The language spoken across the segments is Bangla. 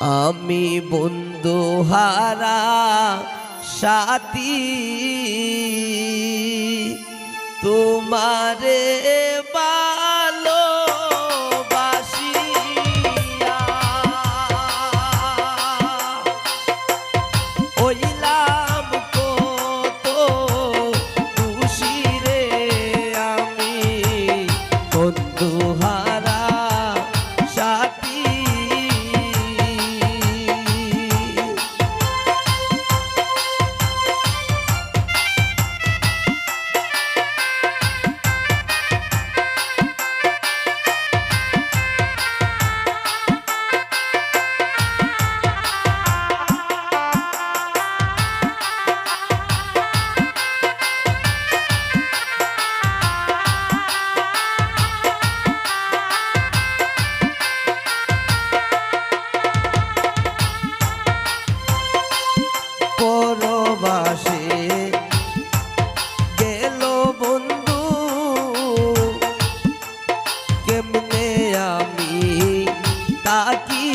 আমি বন্ধু হারা সাথী। তোমারে তাকি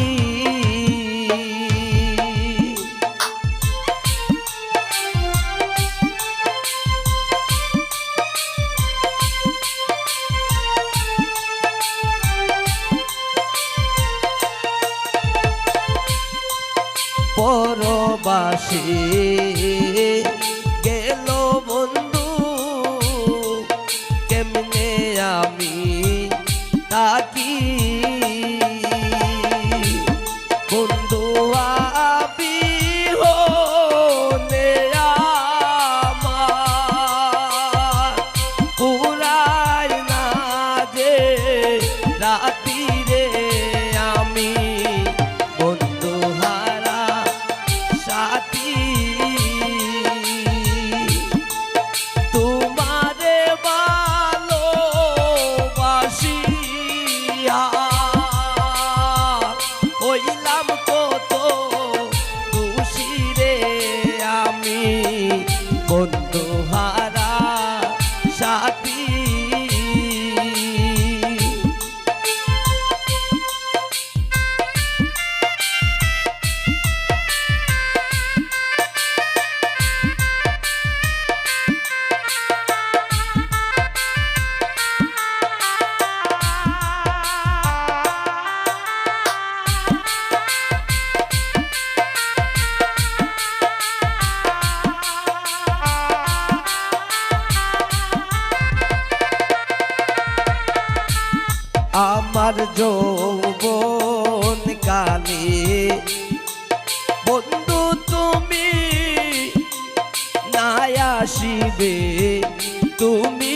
পরবাসে আমার যৌবন কালে। বন্ধু তুমি নাই আসিবে তুমি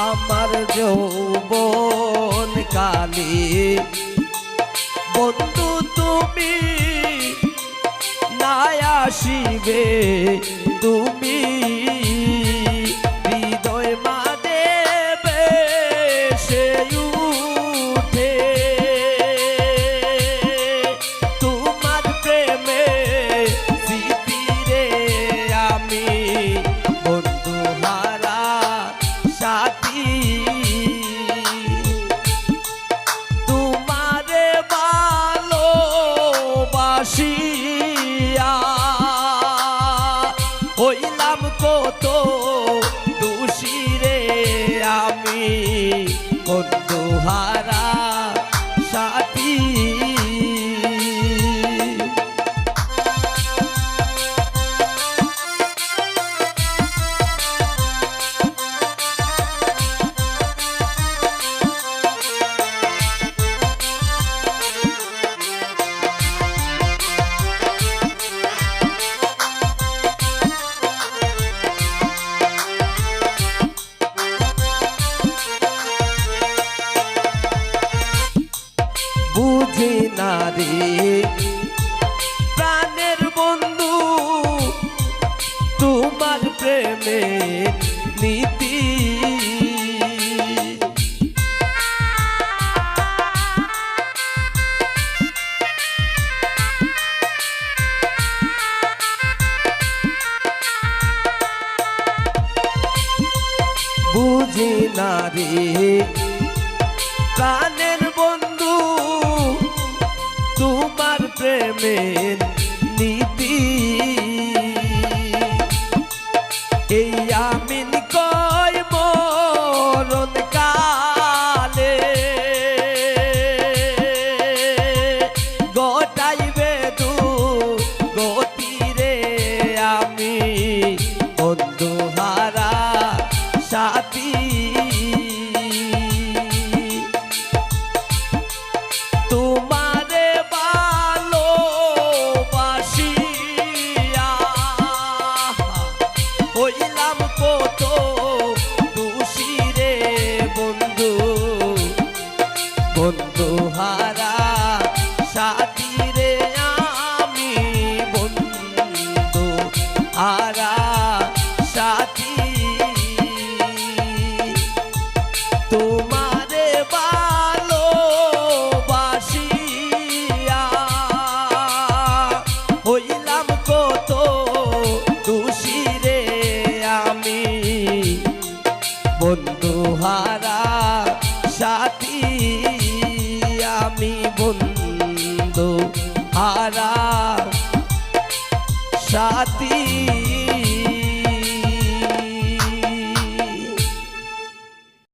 আমার যৌবন কালে বন্ধু তুমি না আসিবে তুমি বন্ধু তারে প্রাণের বন্ধু তোমার প্রেমে নীতি। বুঝি না প্রাণের in হইলাম